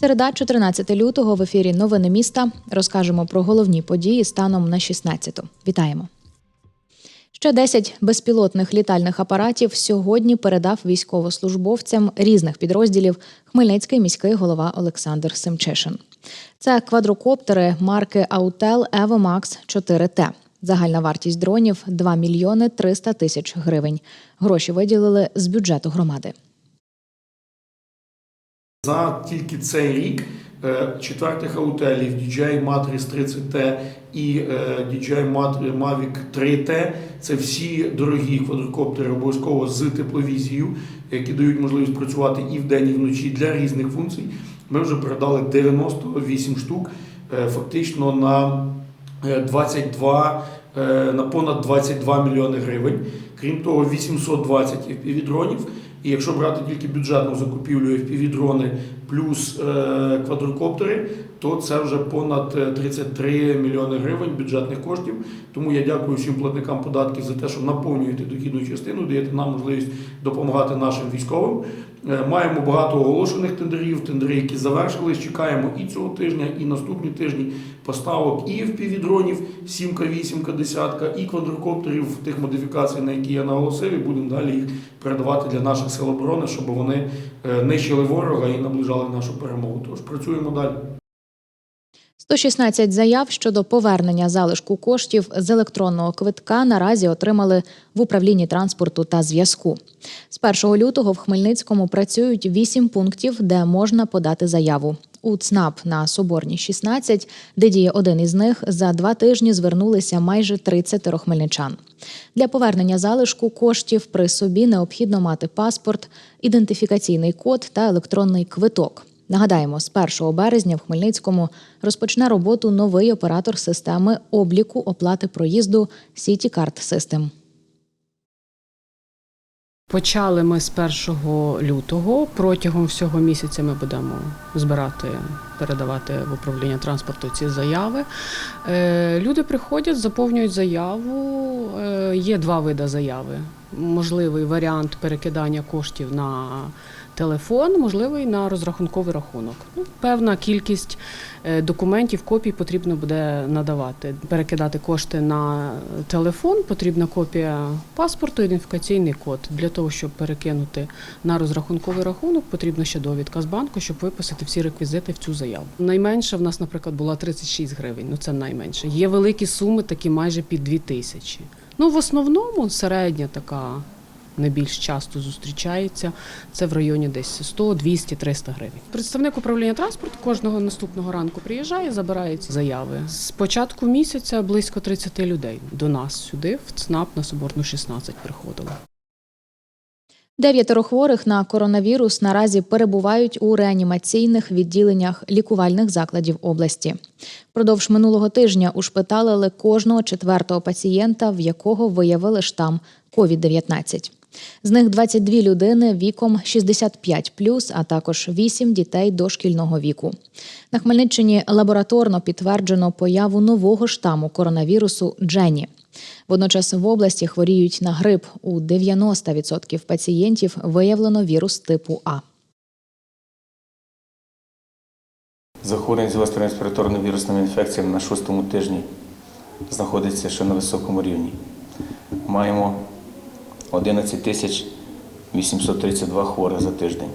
Середа, 14 лютого в ефірі Новини міста. Розкажемо про головні події станом на 16. Вітаємо. Ще 10 безпілотних літальних апаратів сьогодні передав військовослужбовцям різних підрозділів Хмельницький міський голова Олександр Семчишин. Це квадрокоптери марки Autel Evomax 4T. Загальна вартість дронів 2 мільйони 300 тисяч гривень. Гроші виділили з бюджету громади. За тільки цей рік четвертих аутелів DJI Matrix 30T і е, DJI Mavic 3T – це всі дорогі квадрокоптери обов'язково з тепловізією, які дають можливість працювати і вдень, і вночі для різних функцій. Ми вже передали 98 штук, е, фактично на е, 22, е, на понад 22 мільйони гривень. Крім того, 820 FPV-дронів. І якщо брати тільки бюджетну закупівлю FPV-дрони плюс е, квадрокоптери, то це вже понад е, 33 мільйони гривень бюджетних коштів. Тому я дякую всім платникам податків за те, що наповнюєте дохідну частину, даєте нам можливість допомагати нашим військовим. Е, Маємо багато оголошених тендерів, тендери, які завершились. Чекаємо і цього тижня, і наступні тижні поставок і FPV-дронів 7 8 10 і квадрокоптерів тих модифікацій, на які я наголосив, і будемо далі їх передавати для наших сил оборони, щоб вони е, нищили ворога і наближали нашу перемогу. Тож працюємо далі. 116 заяв щодо повернення залишку коштів з електронного квитка наразі отримали в управлінні транспорту та зв'язку. З 1 лютого в Хмельницькому працюють 8 пунктів, де можна подати заяву. У ЦНАП на Соборній 16, де діє один із них, за два тижні звернулися майже 30 хмельничан. Для повернення залишку коштів при собі необхідно мати паспорт, ідентифікаційний код та електронний квиток. Нагадаємо, з 1 березня в Хмельницькому розпочне роботу новий оператор системи обліку оплати проїзду Card System. Почали ми з 1 лютого. Протягом всього місяця ми будемо збирати, передавати в управління транспорту ці заяви. Е, Люди приходять, заповнюють заяву. Е, Є два види заяви. Можливий варіант перекидання коштів на телефон, можливий на розрахунковий рахунок. Ну, певна кількість е, документів, копій потрібно буде надавати. Перекидати кошти на телефон, потрібна копія паспорту, ідентифікаційний код. Для того, щоб перекинути на розрахунковий рахунок, потрібна ще довідка з банку, щоб виписати всі реквізити в цю заяву. Найменше в нас, наприклад, була 36 гривень. Ну це найменше. Є великі суми, такі майже під 2 тисячі. Ну в основному середня така. Не більш часто зустрічається це в районі десь 100, 200, 300 гривень. Представник управління транспорту кожного наступного ранку приїжджає, забирає ці заяви. З початку місяця близько 30 людей до нас сюди, в ЦНАП на Соборну 16 приходило. Дев'ятеро хворих на коронавірус наразі перебувають у реанімаційних відділеннях лікувальних закладів області. Впродовж минулого тижня ушпиталили кожного четвертого пацієнта, в якого виявили штам COVID-19. З них 22 людини віком 65+, а також 8 дітей дошкільного віку. На Хмельниччині лабораторно підтверджено появу нового штаму коронавірусу Джені. Водночас в області хворіють на грип. У 90% пацієнтів виявлено вірус типу А. Захворювання з гострими респіраторними вірусними інфекціями на шостому тижні знаходиться ще на високому рівні. Маємо 11 тисяч 832 хворих за тиждень.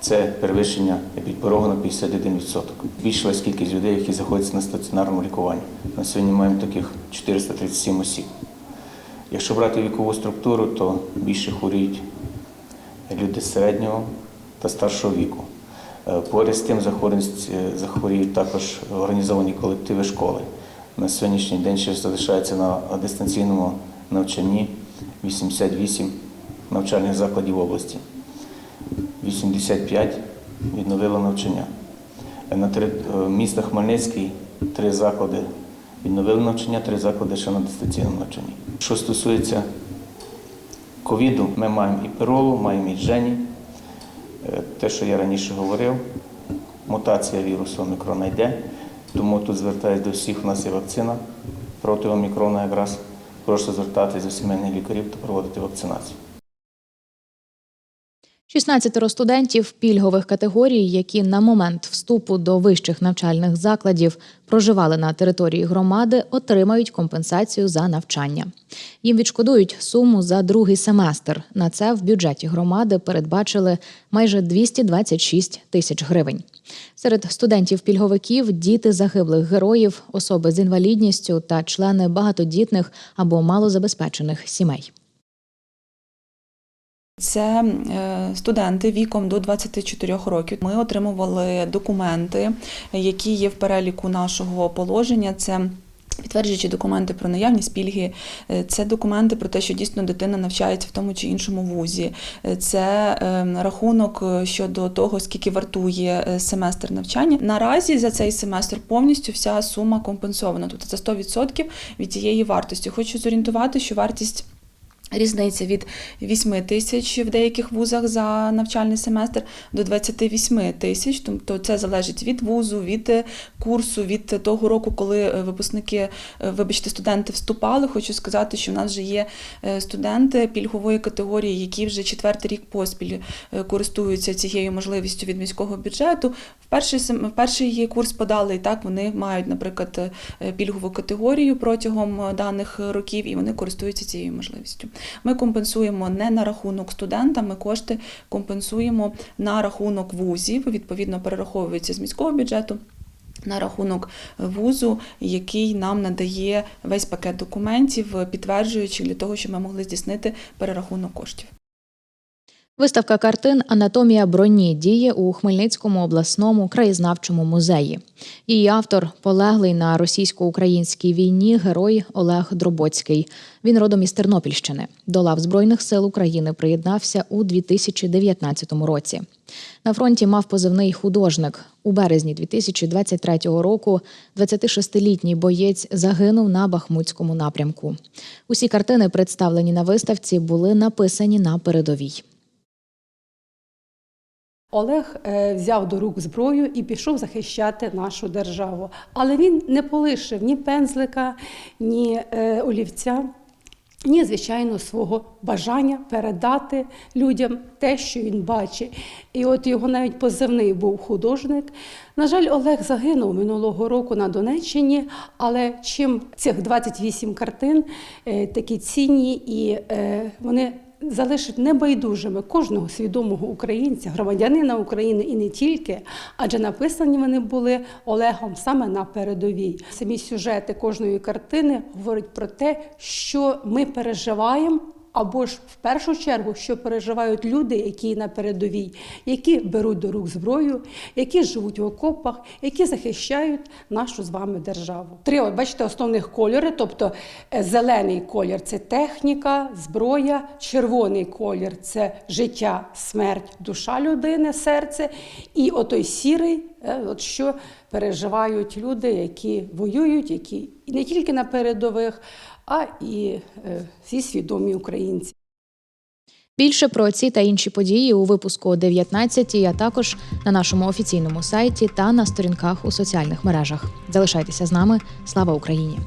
Це перевищення епідпорогу на 51%. Збільшилась кількість людей, які знаходяться на стаціонарному лікуванні. На сьогодні маємо таких 437 осіб. Якщо брати вікову структуру, то більше хворіють люди середнього та старшого віку. Е, Поряд з тим е, захворіють також організовані колективи школи. На сьогоднішній день ще залишається на дистанційному навчанні 88 навчальних закладів області. 85 відновило навчання. Е, На три, е, міста Хмельницький три заклади відновили навчання, три заклади ще на дистанційному навчанні. Що стосується ковіду, ми маємо і перолу, маємо і Джені. Е, Те, що я раніше говорив, мутація вірусу омікрона йде. Тому тут звертаюся до всіх, у нас є вакцина проти омікрона якраз. Прошу звертатись до сімейних лікарів та проводити вакцинацію. 16 студентів пільгових категорій, які на момент вступу до вищих навчальних закладів проживали на території громади, отримають компенсацію за навчання. Їм відшкодують суму за другий семестр. На це в бюджеті громади передбачили майже 226 тисяч гривень. Серед студентів-пільговиків діти загиблих героїв, особи з інвалідністю та члени багатодітних або малозабезпечених сімей. Це е, студенти віком до 24 років. Ми отримували документи, які є в переліку нашого положення. Це Підтверджуючи документи про наявність пільги, Е, це документи про те, що дійсно дитина навчається в тому чи іншому вузі, Е, це е, рахунок е, щодо того, скільки вартує семестр навчання. Наразі за цей семестр повністю вся сума компенсована, тобто це 100% від цієї вартості. Хочу зорієнтувати, що вартість. Різниця від 8 тисяч в деяких вузах за навчальний семестр до 28 тисяч. Тобто це залежить від вузу, від е, курсу, від того року, коли е, випускники, е, вибачте, студенти вступали. Хочу сказати, що в нас вже є студенти пільгової категорії, які вже четвертий рік поспіль користуються цією можливістю від міського бюджету. В перший в перший курс подали і так вони мають, наприклад, пільгову категорію протягом даних років, і вони користуються цією можливістю. Ми компенсуємо не на рахунок студента, ми кошти компенсуємо на рахунок вузів, відповідно перераховуються з міського бюджету. На рахунок вузу, який нам надає весь пакет документів, підтверджуючи для того, щоб ми могли здійснити перерахунок коштів. Виставка картин Анатомія броні діє у Хмельницькому обласному краєзнавчому музеї. Її автор полеглий на російсько-українській війні герой Олег Дробоцький. Він родом із Тернопільщини. До лав Збройних сил України приєднався у 2019 році. На фронті мав позивний художник. У березні 2023 року 26-літній боєць загинув на Бахмутському напрямку. Усі картини, представлені на виставці, були написані на передовій. Олег е, взяв до рук зброю і пішов захищати нашу державу. Але він не полишив ні пензлика, ні е, олівця, ні, звичайно, свого бажання передати людям те, що він бачить. І от його навіть позивний був художник. На жаль, Олег загинув минулого року на Донеччині, але чим цих 28 картин е, такі цінні і вони залишать небайдужими кожного свідомого українця, громадянина України і не тільки, адже написані вони були Олегом саме на передовій. Самі сюжети кожної картини говорять про те, що ми переживаємо. Або ж в першу чергу, що переживають люди, які на передовій, які беруть до рук зброю, які живуть в окопах, які захищають нашу з вами державу. Три, от бачите, основних кольори, тобто е, зелений колір це техніка, зброя, червоний колір це життя, смерть, душа людини, серце. І отой сірий, от що переживають люди, які воюють, які не тільки на передових, а і е, всі свідомі українці. Більше про ці та інші події у випуску о 19, а також на нашому офіційному сайті та на сторінках у соціальних мережах. Залишайтеся з нами. Слава Україні!